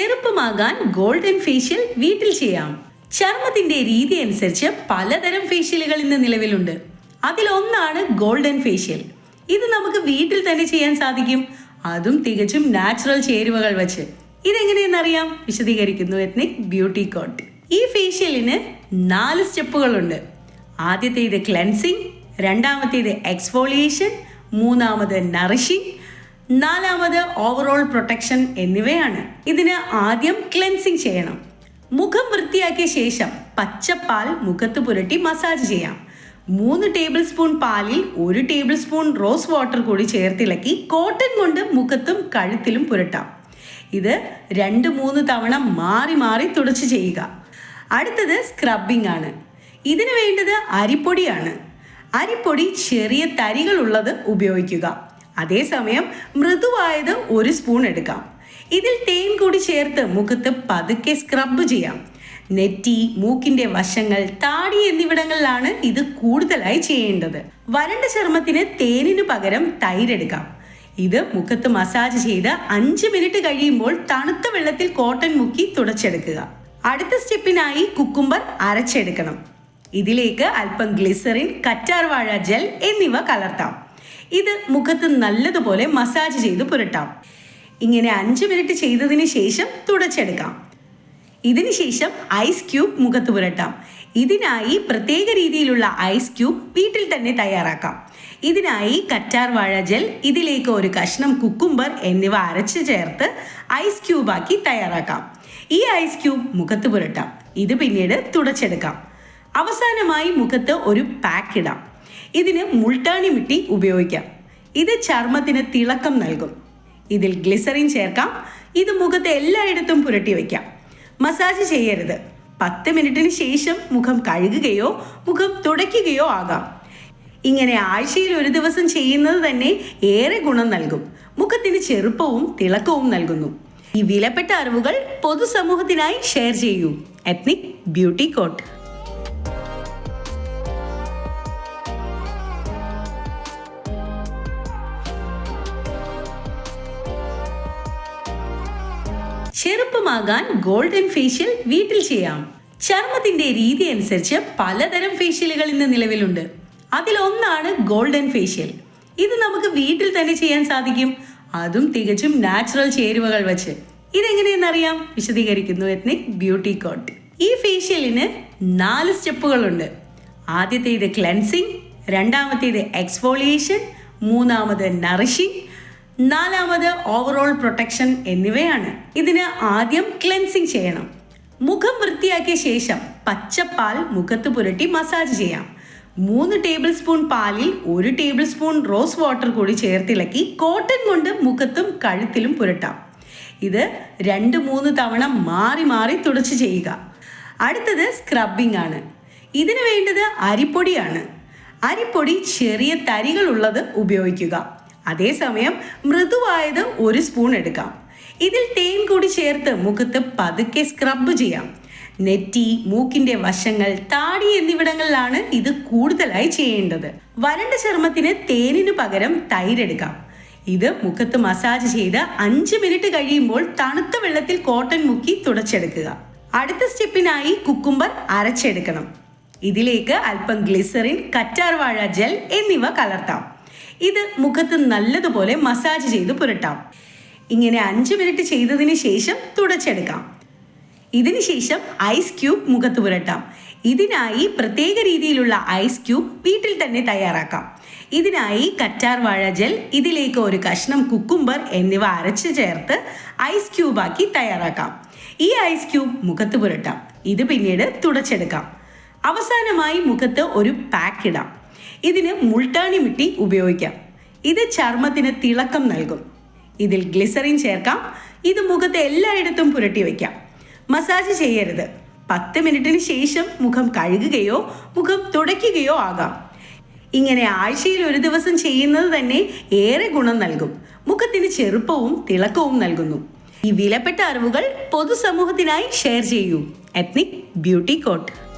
ചെറുപ്പമാകാൻ golden facial വീട്ടിൽ ചെയ്യാം. ചർമ്മത്തിന്റെ രീതി അനുസരിച്ച് പലതരം ഫേഷ്യലുകൾ ഇന്ന് നിലവിലുണ്ട്. അതിലൊന്നാണ് ഗോൾഡൻ ഫേഷ്യൽ. ഇത് നമുക്ക് വീട്ടിൽ തന്നെ ചെയ്യാൻ സാധിക്കും. അതും തികച്ചും നാച്ചുറൽ ചേരുവകൾ വച്ച്. ഇതെങ്ങനെയെന്നറിയാം വിശദീകരിക്കുന്നു എത്നിക് ബ്യൂട്ടി കോട്ട്. ഈ ഫേഷ്യലിന് നാല് സ്റ്റെപ്പുകളുണ്ട്. ആദ്യത്തേത് ക്ലെൻസിങ് രണ്ടാമത്തേത് എക്സ്ഫോളിയേഷൻ മൂന്നാമത് നറിഷിംഗ് നാലാമത് ഓവറോൾ പ്രൊട്ടക്ഷൻ എന്നിവയാണ്. ഇതിന് ആദ്യം ക്ലെൻസിങ് ചെയ്യണം. മുഖം വൃത്തിയാക്കിയ ശേഷം പച്ചപ്പാൽ മുഖത്ത് പുരട്ടി മസാജ് ചെയ്യാം. മൂന്ന് ടേബിൾ സ്പൂൺ പാലിൽ ഒരു ടേബിൾ സ്പൂൺ റോസ് വാട്ടർ കൂടി ചേർത്തിളക്കി കോട്ടൺ കൊണ്ട് മുഖത്തും കഴുത്തിലും പുരട്ടാം. ഇത് രണ്ട് മൂന്ന് തവണ മാറി മാറി തുടച്ച് ചെയ്യുക. അടുത്തത് സ്ക്രബിംഗ് ആണ്. ഇതിന് വേണ്ടത് അരിപ്പൊടിയാണ്. അരിപ്പൊടി ചെറിയ തരികളുള്ളത് ഉപയോഗിക്കുക. അതേസമയം മൃദുവായത് ഒരു സ്പൂൺ എടുക്കാം. ഇതിൽ തേൻ കൂടി ചേർത്ത് മുഖത്ത് പതുക്കെ സ്ക്രബ് ചെയ്യാം. നെറ്റി മൂക്കിന്റെ വശങ്ങൾ താടി എന്നിവിടങ്ങളിലാണ് ഇത് കൂടുതലായി ചെയ്യേണ്ടത്. വരണ്ട ചർമ്മത്തിന് തേനിനു പകരം തൈരെടുക്കാം ഇത് മുഖത്ത് മസാജ് ചെയ്ത് അഞ്ച് മിനിറ്റ് കഴിയുമ്പോൾ തണുത്ത വെള്ളത്തിൽ കോട്ടൺ മുക്കി തുടച്ചെടുക്കുക. അടുത്ത സ്റ്റെപ്പിനായി കുക്കുംബർ അരച്ചെടുക്കണം. ഇതിലേക്ക് അല്പം ഗ്ലിസറിൻ കറ്റാർവാഴ ജെൽ എന്നിവ കലർത്താം. ഇത് മുഖത്ത് നല്ലതുപോലെ മസാജ് ചെയ്ത് പുരട്ടാം. ഇങ്ങനെ അഞ്ച് മിനിറ്റ് ചെയ്തതിന് ശേഷം തുടച്ചെടുക്കാം. ഇതിന് ശേഷം ഐസ് ക്യൂബ് മുഖത്ത് പുരട്ടാം. ഇതിനായി പ്രത്യേക രീതിയിലുള്ള ഐസ് ക്യൂബ് വീട്ടിൽ തന്നെ തയ്യാറാക്കാം. ഇതിനായി കറ്റാർ വാഴ ജെൽ ഇതിലേക്ക് ഒരു കഷ്ണം കുക്കുംബർ എന്നിവ അരച്ച് ചേർത്ത് ഐസ് ക്യൂബാക്കി തയ്യാറാക്കാം. ഈ ഐസ് ക്യൂബ് മുഖത്ത് പുരട്ടാം. ഇത് പിന്നീട് തുടച്ചെടുക്കാം. അവസാനമായി മുഖത്ത് ഒരു പാക്ക് ഇടാം. ഇതിന് മുൾട്ടാണി മിട്ടി ഉപയോഗിക്കാം. ഇത് ചർമ്മത്തിന് തിളക്കം നൽകും. ഇതിൽ ഗ്ലിസറിൻ ചേർക്കാം. ഇത് മുഖത്ത് എല്ലായിടത്തും പുരട്ടി വയ്ക്കാം. മസാജ് ചെയ്യരുത്. പത്ത് മിനിറ്റിന് ശേഷം മുഖം കഴുകുകയോ മുഖം തുടയ്ക്കുകയോ ആകാം. ഇങ്ങനെ ആഴ്ചയിൽ ഒരു ദിവസം ചെയ്യുന്നത് തന്നെ ഏറെ ഗുണം നൽകും. മുഖത്തിന് ചെറുപ്പവും തിളക്കവും നൽകുന്നു. ഈ വിലപ്പെട്ട അറിവുകൾ പൊതുസമൂഹത്തിനായി ഷെയർ ചെയ്യൂ. എത്നിക് ബ്യൂട്ടി കോട്ട് ചെറുപ്പമാകാൻ ഗോൾഡൻ ഫേഷ്യൽ വീട്ടിൽ ചെയ്യാം. ചർമ്മത്തിന്റെ രീതി അനുസരിച്ച് പലതരം ഫേഷ്യലുകൾ ഇന്ന് നിലവിലുണ്ട്. അതിലൊന്നാണ് ഗോൾഡൻ ഫേഷ്യൽ. ഇത് നമുക്ക് വീട്ടിൽ തന്നെ ചെയ്യാൻ സാധിക്കും. അതും തികച്ചും നാച്ചുറൽ ചേരുവകൾ വെച്ച്. ഇതെങ്ങനെയെന്നറിയാം വിശദീകരിക്കുന്നു എത്നിക് ബ്യൂട്ടി കോട്ട്. ഈ ഫേഷ്യലിന് നാല് സ്റ്റെപ്പുകളുണ്ട്. ആദ്യത്തേത് ക്ലെൻസിങ് രണ്ടാമത്തേത് എക്സ്ഫോളിയേഷൻ മൂന്നാമത് നറിഷിംഗ് നാലാമത് ഓവറോൾ പ്രൊട്ടക്ഷൻ എന്നിവയാണ്. ഇതിന് ആദ്യം ക്ലെൻസിങ് ചെയ്യണം. മുഖം വൃത്തിയാക്കിയ ശേഷം പച്ചപ്പാൽ മുഖത്ത് പുരട്ടി മസാജ് ചെയ്യാം. മൂന്ന് ടേബിൾ സ്പൂൺ പാലിൽ ഒരു ടേബിൾ സ്പൂൺ റോസ് വാട്ടർ കൂടി ചേർത്തിളക്കി കോട്ടൺ കൊണ്ട് മുഖത്തും കഴുത്തിലും പുരട്ടാം. ഇത് രണ്ട് മൂന്ന് തവണ മാറി മാറി തുടച്ച് ചെയ്യുക. അടുത്തത് സ്ക്രബിംഗ് ആണ്. ഇതിന് വേണ്ടത് അരിപ്പൊടിയാണ്. അരിപ്പൊടി ചെറിയ തരികളുള്ളത് ഉപയോഗിക്കുക. അതേസമയം മൃദുവായത് ഒരു സ്പൂൺ എടുക്കാം. ഇതിൽ തേൻ കൂടി ചേർത്ത് മുഖത്ത് പതുക്കെ സ്ക്രബ് ചെയ്യാം. നെറ്റി മൂക്കിന്റെ വശങ്ങൾ താടി എന്നിവിടങ്ങളിലാണ് ഇത് കൂടുതലായി ചെയ്യേണ്ടത്. വരണ്ട ചർമ്മത്തിന് തേനിനു പകരം തൈരെടുക്കാം ഇത് മുഖത്ത് മസാജ് ചെയ്ത് അഞ്ച് മിനിറ്റ് കഴിയുമ്പോൾ തണുത്ത വെള്ളത്തിൽ കോട്ടൺ മുക്കി തുടച്ചെടുക്കുക. അടുത്ത സ്റ്റെപ്പിനായി കുക്കുംബർ അരച്ചെടുക്കണം. ഇതിലേക്ക് അല്പം ഗ്ലിസറിൻ കറ്റാർവാഴ ജെൽ എന്നിവ കലർത്താം. ഇത് മുഖത്ത് നല്ലതുപോലെ മസാജ് ചെയ്ത് പുരട്ടാം. ഇങ്ങനെ അഞ്ച് മിനിറ്റ് ചെയ്തതിന് ശേഷം തുടച്ചെടുക്കാം. ഇതിന് ശേഷം ഐസ് ക്യൂബ് മുഖത്ത് പുരട്ടാം. ഇതിനായി പ്രത്യേക രീതിയിലുള്ള ഐസ് ക്യൂബ് വീട്ടിൽ തന്നെ തയ്യാറാക്കാം. ഇതിനായി കറ്റാർ വാഴ ജെൽ ഇതിലേക്ക് ഒരു കഷ്ണം കുക്കുംബർ എന്നിവ അരച്ച് ചേർത്ത് ഐസ് ക്യൂബാക്കി തയ്യാറാക്കാം. ഈ ഐസ് ക്യൂബ് മുഖത്ത് പുരട്ടാം. ഇത് പിന്നീട് തുടച്ചെടുക്കാം. അവസാനമായി മുഖത്ത് ഒരു പാക്ക് ഇടാം. ഇതിന് മുൾട്ടാണി മിട്ടി ഉപയോഗിക്കാം. ഇത് ചർമ്മത്തിന് തിളക്കം നൽകും. ഇതിൽ ഗ്ലിസറിൻ ചേർക്കാം. ഇത് മുഖത്ത് എല്ലായിടത്തും പുരട്ടി വയ്ക്കാം. മസാജ് ചെയ്യരുത്. പത്ത് മിനിറ്റിന് ശേഷം മുഖം കഴുകുകയോ മുഖം തുടയ്ക്കുകയോ ആകാം. ഇങ്ങനെ ആഴ്ചയിൽ ഒരു ദിവസം ചെയ്യുന്നത് തന്നെ ഏറെ ഗുണം നൽകും. മുഖത്തിന് ചെറുപ്പവും തിളക്കവും നൽകുന്നു. ഈ വിലപ്പെട്ട അറിവുകൾ പൊതുസമൂഹത്തിനായി ഷെയർ ചെയ്യൂ. Ethnic beauty coat